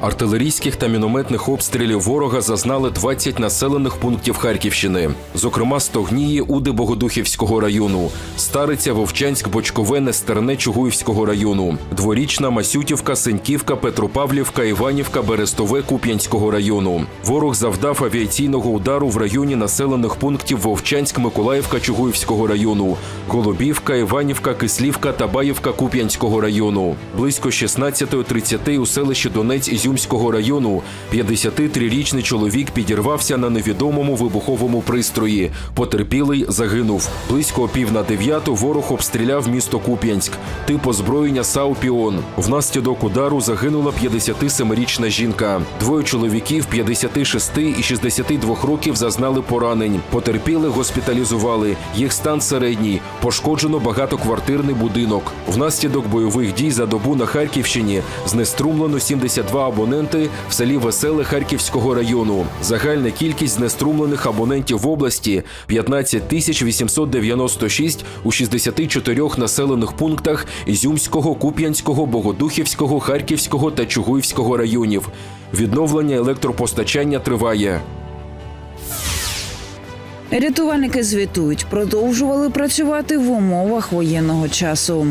Артилерійських та мінометних обстрілів ворога зазнали 20 населених пунктів Харківщини, зокрема Стогнії, Уди Богодухівського району, Стариця, Вовчанськ, Бочкове, Нестерне Чугуївського району, Дворічна, Масютівка, Сеньківка, Петропавлівка, Іванівка, Берестове Куп'янського району. Ворог завдав авіаційного удару в районі населених пунктів Вовчанськ, Миколаївка, Чугуївського району, Голубівка, Іванівка, Кислівка, Табаївка Куп'янського району. Близько 16.30 у селищі Донець Ізюмського району 53-річний чоловік підірвався на невідомому вибуховому пристрої. Потерпілий загинув. Близько пів на дев'яту ворог обстріляв місто Куп'янськ. Тип озброєння САУ «Піон». Внаслідок удару загинула 57-річна жінка. Двоє чоловіків 56 і 62 років зазнали поранень. Потерпіли госпіталізували. Їх стан середній. Пошкоджено багатоквартирний будинок. Внаслідок бойових дій за добу на Харківщині знеструмлено 72 абоненти в селі Веселе Харківського району. Загальна кількість знеструмлених абонентів в області 15 тисяч 896 у 64 населених пунктах Ізюмського, Куп'янського, Богодухівського, Харківського та Чугуївського районів. Відновлення електропостачання триває. Рятувальники звітують, продовжували працювати в умовах воєнного часу.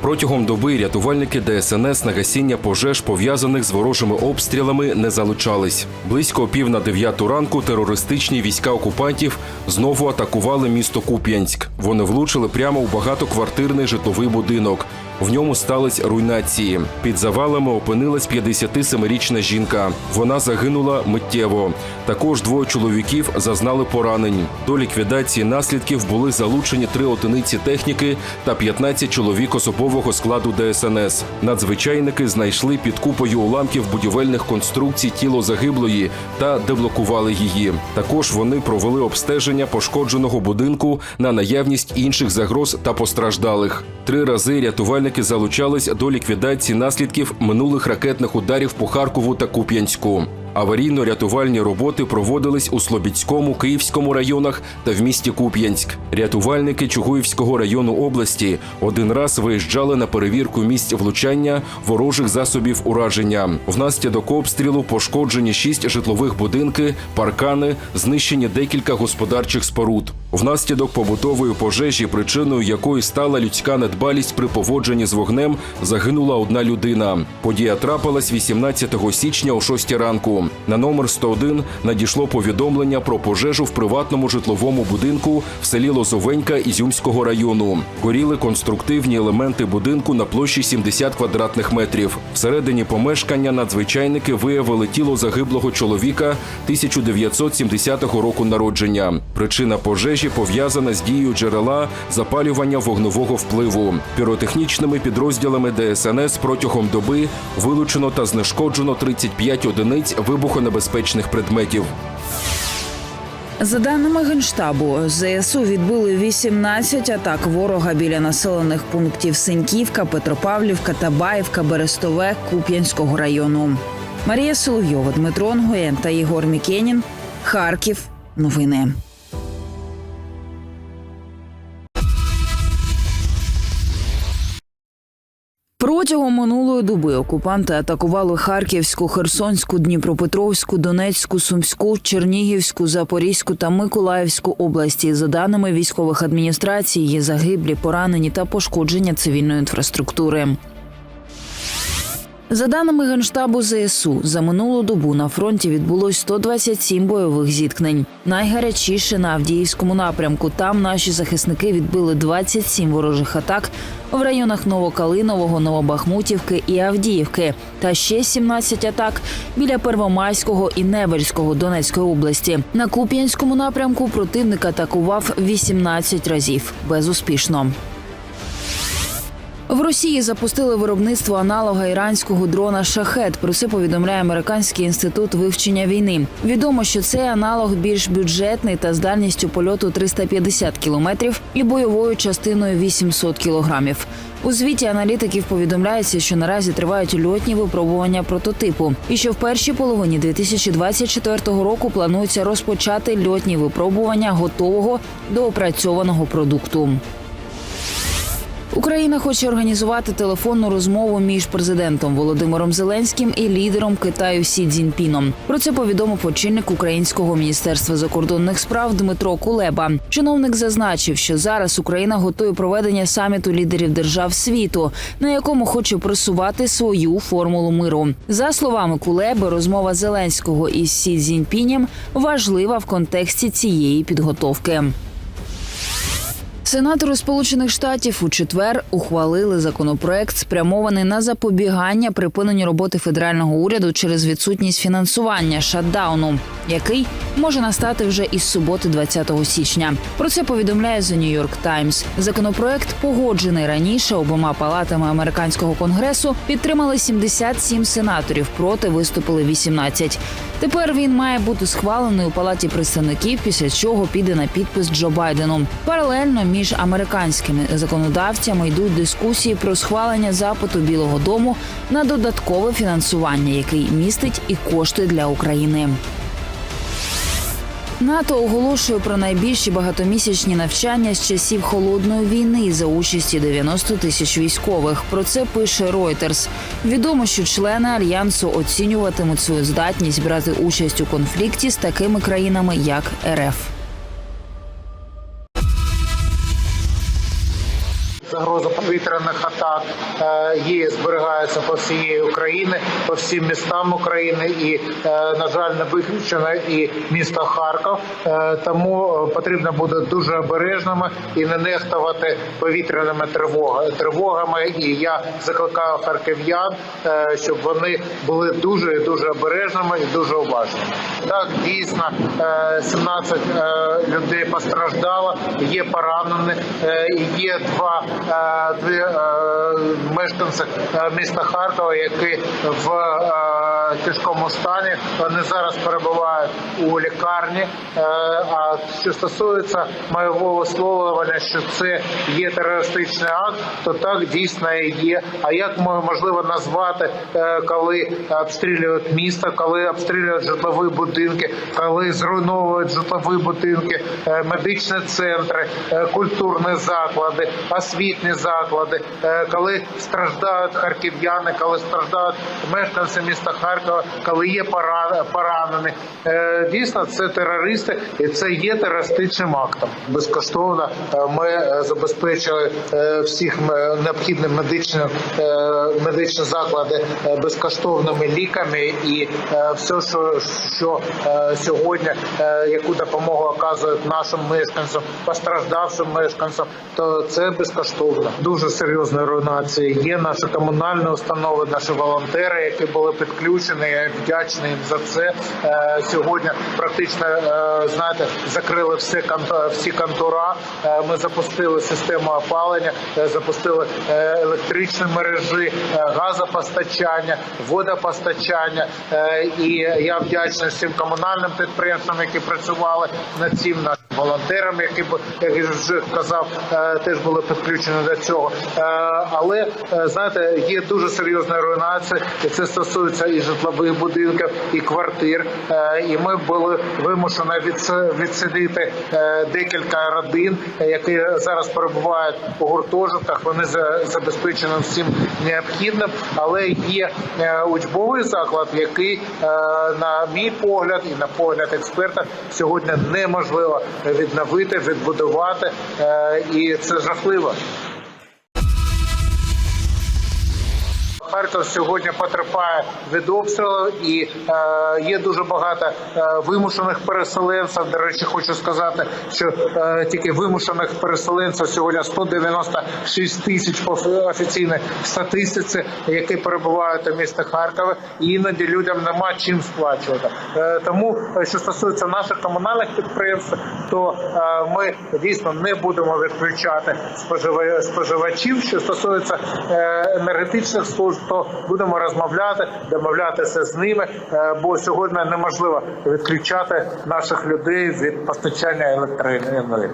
Протягом доби рятувальники ДСНС на гасіння пожеж, пов'язаних з ворожими обстрілами, не залучались. Близько пів на дев'яту ранку терористичні війська окупантів знову атакували місто Куп'янськ. Вони влучили прямо у багатоквартирний житловий будинок. В ньому стались руйнації. Під завалами опинилась 57-річна жінка. Вона загинула миттєво. Також двоє чоловіків зазнали поранень. До ліквідації наслідків були залучені три одиниці техніки та 15 чоловік особового складу ДСНС. Надзвичайники знайшли під купою уламків будівельних конструкцій тіло загиблої та деблокували її. Також вони провели обстеження пошкодженого будинку на наявність інших загроз та постраждалих. Три рази рятувальники залучались до ліквідації наслідків минулих ракетних ударів по Харкову та Куп'янську. Аварійно-рятувальні роботи проводились у Слобідському, Київському районах та в місті Куп'янськ. Рятувальники Чугуївського району області один раз виїжджали на перевірку місць влучання ворожих засобів ураження. Внаслідок обстрілу пошкоджені шість житлових будинки, паркани, знищені декілька господарчих споруд. Внаслідок побутової пожежі, причиною якої стала людська недбалість при поводженні з вогнем, загинула одна людина. Подія трапилась 18 січня о 6 ранку. На номер 101 надійшло повідомлення про пожежу в приватному житловому будинку в селі Лозовенька Ізюмського району. Горіли конструктивні елементи будинку на площі 70 квадратних метрів. Всередині помешкання надзвичайники виявили тіло загиблого чоловіка 1970 року народження. Причина пожежі пов'язана з дією джерела запалювання вогнового впливу. Піротехнічними підрозділами ДСНС протягом доби вилучено та знешкоджено 35 одиниць вибухонебезпечних предметів. За даними генштабу, ЗСУ відбили 18 атак ворога біля населених пунктів Сеньківка, Петропавлівка, Табаївка, Берестове, Куп'янського району. Марія Соловйова, Дмитро Онгоєн та Єгор Мікенін. Харків. Новини. Протягом минулої доби окупанти атакували Харківську, Херсонську, Дніпропетровську, Донецьку, Сумську, Чернігівську, Запорізьку та Миколаївську області. За даними військових адміністрацій, є загиблі, поранені та пошкодження цивільної інфраструктури. За даними Генштабу ЗСУ, за минулу добу на фронті відбулось 127 бойових зіткнень. Найгарячіше на Авдіївському напрямку. Там наші захисники відбили 27 ворожих атак в районах Новокалинового, Новобахмутівки і Авдіївки, та ще 17 атак біля Первомайського і Невельського Донецької області. На Куп'янському напрямку противник атакував 18 разів безуспішно. В Росії запустили виробництво аналога іранського дрона Шахет. Про це повідомляє американський інститут вивчення війни. Відомо, що цей аналог більш бюджетний та з дальністю польоту 350 кілометрів і бойовою частиною 800 кілограмів. У звіті аналітиків повідомляється, що наразі тривають льотні випробування прототипу, і що в першій половині 2024 року планується розпочати льотні випробування готового до опрацьованого продукту. Україна хоче організувати телефонну розмову між президентом Володимиром Зеленським і лідером Китаю Сі Цзіньпіном. Про це повідомив очільник українського міністерства закордонних справ Дмитро Кулеба. Чиновник зазначив, що зараз Україна готує проведення саміту лідерів держав світу, на якому хоче просувати свою формулу миру. За словами Кулеби, розмова Зеленського із Сі Цзіньпінем важлива в контексті цієї підготовки. Сенатори Сполучених Штатів у четвер ухвалили законопроект, спрямований на запобігання припиненню роботи федерального уряду через відсутність фінансування шатдауну, який може настати вже із суботи, 20 січня. Про це повідомляє The New York Times. Законопроект погоджений раніше обома палатами американського конгресу. Підтримали 77 сенаторів. Проти виступили 18. Тепер він має бути схвалений у палаті представників, після чого піде на підпис Джо Байдену. Паралельно між американськими законодавцями йдуть дискусії про схвалення запиту Білого Дому на додаткове фінансування, який містить і кошти для України. НАТО оголошує про найбільші багатомісячні навчання з часів холодної війни за участі 90 тисяч військових. Про це пише Reuters. Відомо, що члени альянсу оцінюватимуть свою здатність брати участь у конфлікті з такими країнами, як РФ. Загроза повітряних атак е, є, зберігається по всієї України, по всім містам України, і е, на жаль, не виключено і місто Харків. Е, Тому е, потрібно бути дуже обережними і не нехтувати повітряними тривога- тривогами. І я закликаю харків'ян, е, щоб вони були дуже і дуже обережними і дуже уважними. Так дійсно е, 17 е, людей постраждало, є поранені, е, є два е, дві мешканці е, міста Харкова, які в е, тяжкому стані. Вони зараз перебувають у лікарні. Е, А що стосується моєго висловлювання, що це є терористичний акт, то так дійсно є. А як можливо назвати, коли обстрілюють місто, коли обстрілюють житлові будинки, коли зруйновують житлові будинки, медичні центри, культурні заклади, освітні заклади, коли страждають харків'яни, коли страждають мешканці міста Харкова, коли є пора- поранені. Е, Дійсно, це терористи, і це є терористичним актом. Безкоштовно е, ми е, забезпечили всіх необхідним медичним е, медичні заклади безкоштовними ліками і все, що, що сьогодні, яку допомогу оказують нашим мешканцям, постраждавшим мешканцям, то це безкоштовно. Дуже серйозна руйнація. Є наші комунальні установи, наші волонтери, які були підключені. Я вдячний їм за це. Е, Сьогодні практично е, знаєте, закрили канто- всі контура. Е, Ми запустили систему опалення, запустили електричні мережі, газопостачання, водопостачання. І я вдячний всім комунальним підприємствам, які працювали над цим волонтерам, які як вже казав, е, теж були підключені до цього. Е, Але е, знаєте, є дуже серйозна руйнація, і це стосується і житлових будинків, і квартир. І ми були вимушені відс- відсидіти е, декілька родин, які зараз перебувають у гуртожитках. Вони за- забезпечені всім необхідним, але є учбовий заклад, який, на мій погляд і на погляд експерта, сьогодні неможливо відновити, відбудувати, е, і це жахливо. Харків сьогодні потерпає від обстрілу і е, є дуже багато е, вимушених переселенців. До речі, хочу сказати, що е, тільки вимушених переселенців сьогодні 196 тисяч по офіційній статистиці, які перебувають у місті Харкові. І іноді людям нема чим сплачувати. Е, тому, е, що стосується наших комунальних підприємств, то е, ми дійсно не будемо відключати спожива- споживачів. Що стосується е, енергетичних служб, то будемо розмовляти, домовлятися з ними, е, бо сьогодні неможливо відключати наших людей від постачання електроенергії.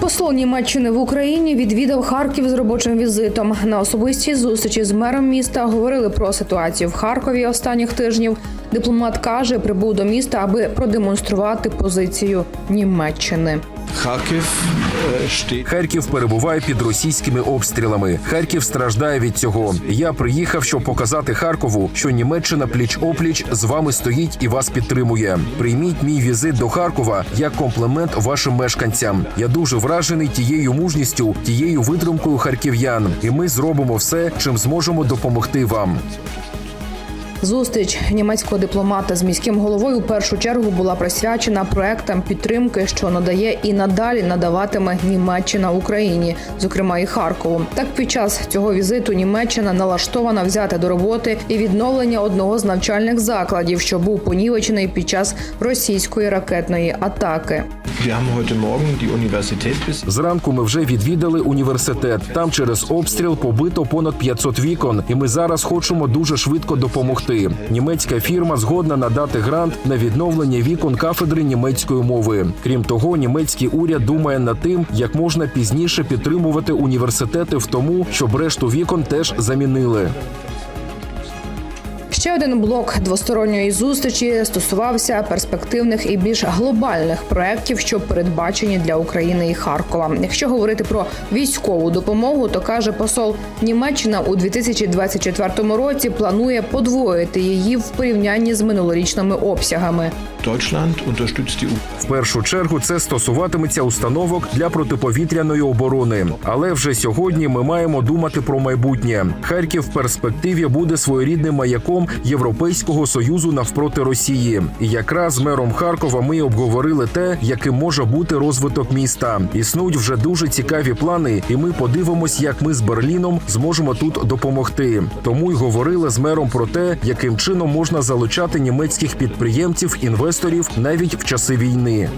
Посол Німеччини в Україні відвідав Харків з робочим візитом. На особистій зустрічі з мером міста говорили про ситуацію в Харкові останніх тижнів. Дипломат каже, прибув до міста, аби продемонструвати позицію Німеччини. Харків е, Харків перебуває під російськими обстрілами. Харків страждає від цього. Я приїхав, щоб показати Харкову, що Німеччина пліч опліч з вами стоїть і вас підтримує. Прийміть мій візит до Харкова як комплімент вашим мешканцям. Я дуже вражений тією мужністю, тією витримкою харків'ян, і ми зробимо все, чим зможемо допомогти вам. Зустріч німецького дипломата з міським головою у першу чергу була присвячена проектам підтримки, що надає і надалі надаватиме Німеччина Україні, зокрема і Харкову. Так під час цього візиту Німеччина налаштована взяти до роботи і відновлення одного з навчальних закладів, що був понівечений під час російської ракетної атаки. Зранку ми вже відвідали університет. Там через обстріл побито понад 500 вікон, і ми зараз хочемо дуже швидко допомогти. Німецька фірма згодна надати грант на відновлення вікон кафедри німецької мови. Крім того, німецький уряд думає над тим, як можна пізніше підтримувати університети в тому, щоб решту вікон теж замінили. Ще один блок двосторонньої зустрічі стосувався перспективних і більш глобальних проєктів, що передбачені для України і Харкова. Якщо говорити про військову допомогу, то каже посол Німеччина у 2024 році планує подвоїти її в порівнянні з минулорічними обсягами. Deutschland unterstützt die В першу чергу це стосуватиметься установок для протиповітряної оборони. Але вже сьогодні ми маємо думати про майбутнє. Харків в перспективі буде своєрідним маяком Європейського союзу навпроти Росії. І якраз з мером Харкова ми обговорили те, яким може бути розвиток міста. Існують вже дуже цікаві плани, і ми подивимось, як ми з Берліном зможемо тут допомогти. Тому й говорили з мером про те, яким чином можна залучати німецьких підприємців, інвесторів навіть в часи війни.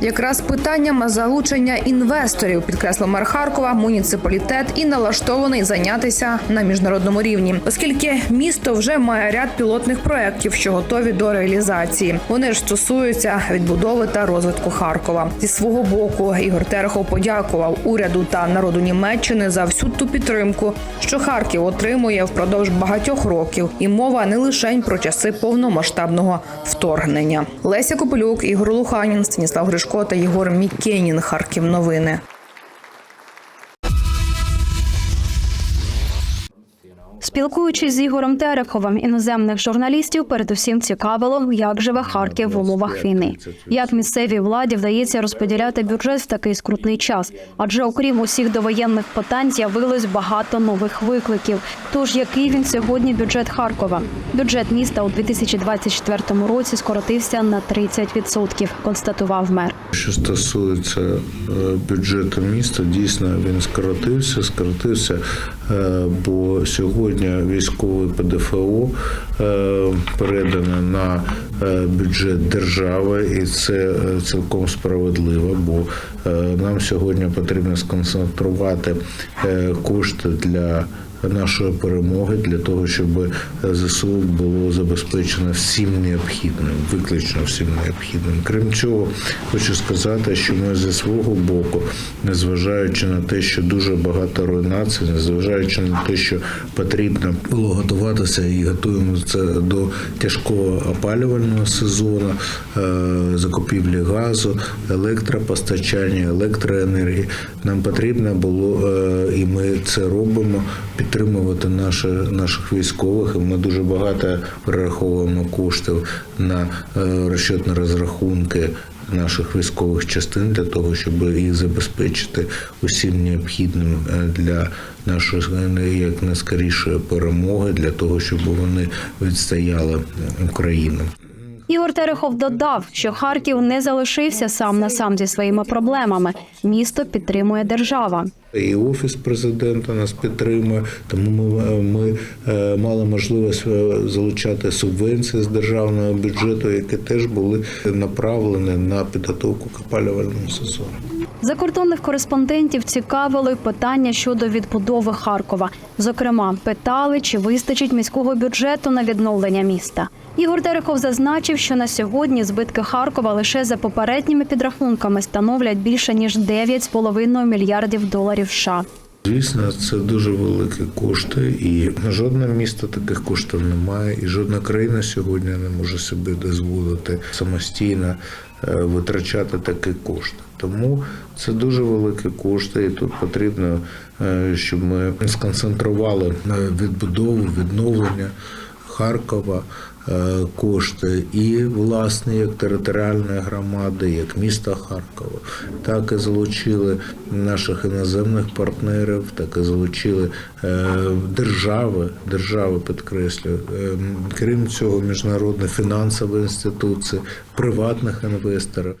Якраз питанням залучення інвесторів підкреслив мер Харкова, муніципалітет і налаштований зайнятися на міжнародному рівні, оскільки місто вже має ряд пілотних проєктів, що готові до реалізації. Вони ж стосуються відбудови та розвитку Харкова. Зі свого боку Ігор Терехов подякував уряду та народу Німеччини за всю ту підтримку, що Харків отримує впродовж багатьох років, і мова не лише про часи повномасштабного вторгнення. Леся Копилюк, Ігор Луханін, Станіслав Гришко та Єгор Мікенін. Харків новини. Спілкуючись з Ігорем Тереховим, іноземних журналістів передусім цікавило, як живе Харків в умовах війни, як місцевій владі вдається розподіляти бюджет в такий скрутний час. Адже окрім усіх довоєнних питань з'явилось багато нових викликів. Тож який він сьогодні бюджет Харкова? Бюджет міста у 2024 році скоротився на 30%, констатував мер. Що стосується е, бюджету міста, дійсно він скоротився, скоротився, е, бо сьогодні військовий ПДФО передане на е, бюджет держави, і це е, цілком справедливо, бо е, нам сьогодні потрібно сконцентрувати е, кошти для. Нашої перемоги для того, щоб ЗСУ було забезпечено всім необхідним, виключно всім необхідним. Крім цього, хочу сказати, що ми зі свого боку, незважаючи на те, що дуже багато руйнацій, незважаючи на те, що потрібно було готуватися і готуємося до тяжкого опалювального сезону, е, закупівлі газу, електропостачання, електроенергії. Нам потрібно було, е, і ми це робимо, підтримувати наші, наших військових. Ми дуже багато перераховуємо коштів на е, розчетні розрахунки наших військових частин для того, щоб їх забезпечити усім необхідним е, для нашої е, як найскорішої перемоги, для того, щоб вони відстояли Україну. Ігор Терехов додав, що Харків не залишився сам на сам зі своїми проблемами. Місто підтримує держава. І офіс президента нас підтримує, тому ми, ми е, мали можливість е, залучати субвенції з державного бюджету, які теж були направлені на підготовку копалювального сезону. Закордонних кореспондентів цікавили питання щодо відбудови Харкова. Зокрема, питали, чи вистачить міського бюджету на відновлення міста. Ігор Терехов зазначив, що на сьогодні збитки Харкова лише за попередніми підрахунками становлять більше ніж 9,5 мільярдів доларів. США. Звісно, це дуже великі кошти, і жодне місто таких коштів немає, і жодна країна сьогодні не може собі дозволити самостійно витрачати такі кошти. Тому це дуже великі кошти, і тут потрібно, е, щоб ми сконцентрували на відбудову, відновлення Харкова е, кошти і власне як територіальної громади, як міста Харкова, так і залучили наших іноземних партнерів, так і залучили е, держави, держави підкреслюю. Е, Крім цього, міжнародних фінансових інституції, приватних інвесторів.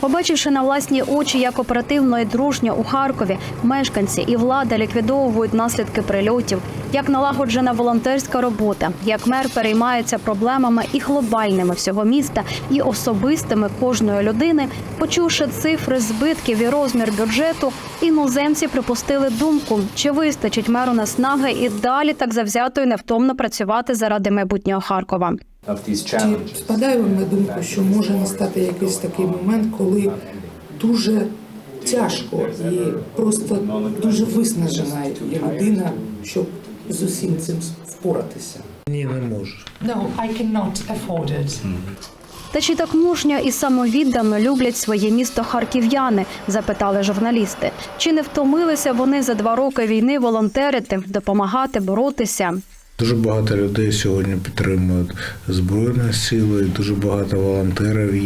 Побачивши на власні очі, як оперативно і дружньо у Харкові мешканці і влада ліквідовують наслідки прильотів, як налагоджена волонтерська робота, як мер переймається проблемами і глобальними всього міста, і особистими кожної людини, почувши цифри збитків і розмір бюджету, іноземці припустили думку, чи вистачить меру наснаги і далі так завзято і невтомно працювати заради майбутнього Харкова. Чи спадає вам на думку, що може настати якийсь такий момент, коли дуже тяжко і просто дуже виснажена людина, щоб з усім цим впоратися? Ні, не може. No, I cannot afford it. Та чи так мужньо і самовіддано люблять своє місто харків'яни? запитали журналісти. Чи не втомилися вони за два роки війни волонтерити, допомагати боротися? Дуже багато людей сьогодні підтримують збройні сили, дуже багато волонтерів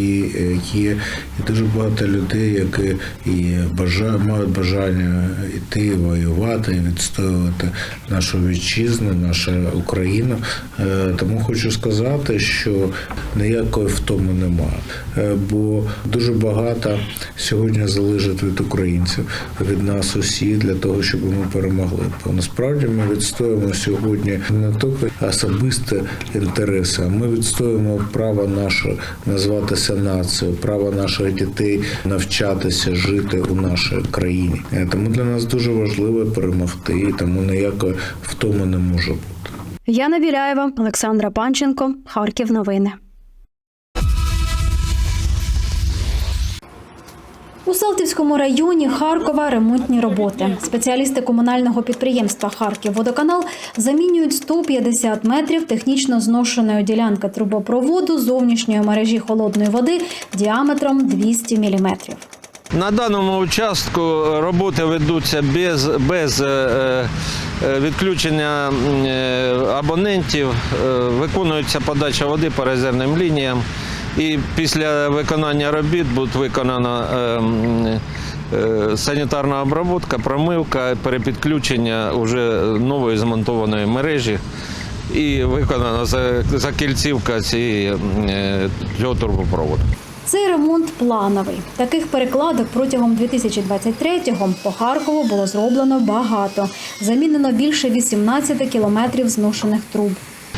є, і дуже багато людей, які і бажа, мають бажання йти воювати і відстоювати нашу вітчизну, нашу Україну. Е, Тому хочу сказати, що ніякої втоми немає, Е, бо дуже багато сьогодні залежить від українців, від нас усіх для того, щоб ми перемогли. Бо насправді ми відстоюємо сьогодні не тільки особисті інтереси, а ми відстоюємо право наше назватися нацією, право наших дітей навчатися жити у нашій країні. Тому для нас дуже важливо перемогти, і тому ніякої втоми не може бути. Яна Біляєва, Олександра Панченко, Харків. Новини. У Салтівському районі Харкова ремонтні роботи. Спеціалісти комунального підприємства Харківводоканал замінюють 150 метрів технічно зношеної ділянки трубопроводу зовнішньої мережі холодної води діаметром 200 міліметрів. На даному участку роботи ведуться без, без е, е, відключення е, абонентів, виконується подача води по резервним лініям. І після виконання робіт буде виконана е, е, санітарна обробка, промивка, перепідключення вже нової змонтованої мережі і виконана за- закільцівка цієї, е, цього трубопроводу. Цей ремонт плановий. Таких перекладок протягом 2023-го по Харкову було зроблено багато. Замінено більше 18 кілометрів зношених труб.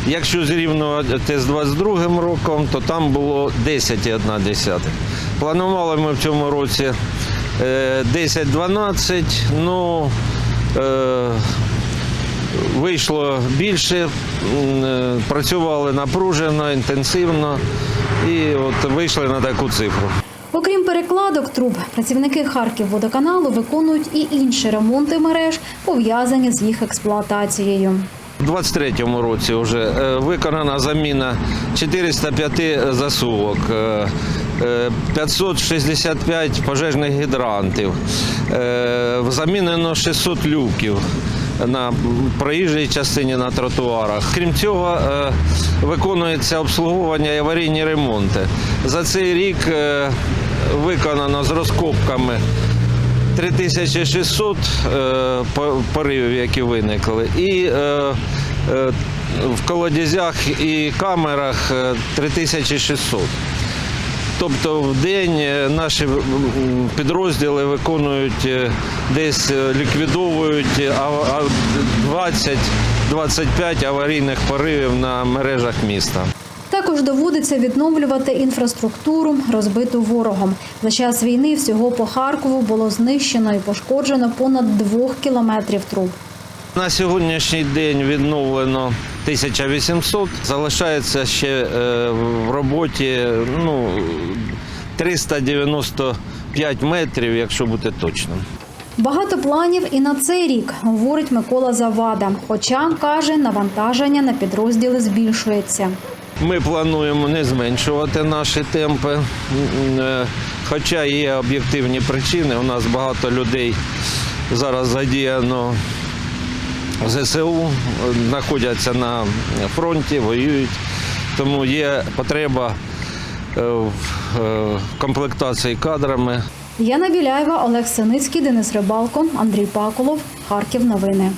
Якщо зрівнювати з 22 роком, то там було 10,1. Планували ми в цьому році е, 10-12, ну е, вийшло більше, е, працювали напружено, інтенсивно і от вийшли на таку цифру. Окрім перекладок труб, працівники Харківводоканалу виконують і інші ремонти мереж, пов'язані з їх експлуатацією. У 23-му році вже е, виконана заміна 405 засувок, е, е, 565 пожежних гідрантів, е, замінено 600 люків на проїжджій частині на тротуарах. Крім цього, е, виконується обслуговування і аварійні ремонти. За цей рік е, виконано з розкопками 3600 е, поривів, які виникли. І е, е, в колодязях і камерах е, 3600. Тобто в день наші підрозділи виконують десь ліквідовують е, а- а 20-25 аварійних поривів на мережах міста. Також доводиться відновлювати інфраструктуру, розбиту ворогом. За час війни всього по Харкову було знищено і пошкоджено понад двох кілометрів труб. На сьогоднішній день відновлено 1800. Залишається ще е, в роботі ну, 395 метрів, якщо бути точним. Багато планів і на цей рік, говорить Микола Завада. Хоча каже, навантаження на підрозділи збільшується. Ми плануємо не зменшувати наші темпи, е, хоча є об'єктивні причини. У нас багато людей зараз задіяно в ЗСУ, знаходяться на фронті, воюють. Тому є потреба е, в е, комплектації кадрами. Яна Біляєва, Олег Синицький, Денис Рибалко, Андрій Паколов. Харків. Новини.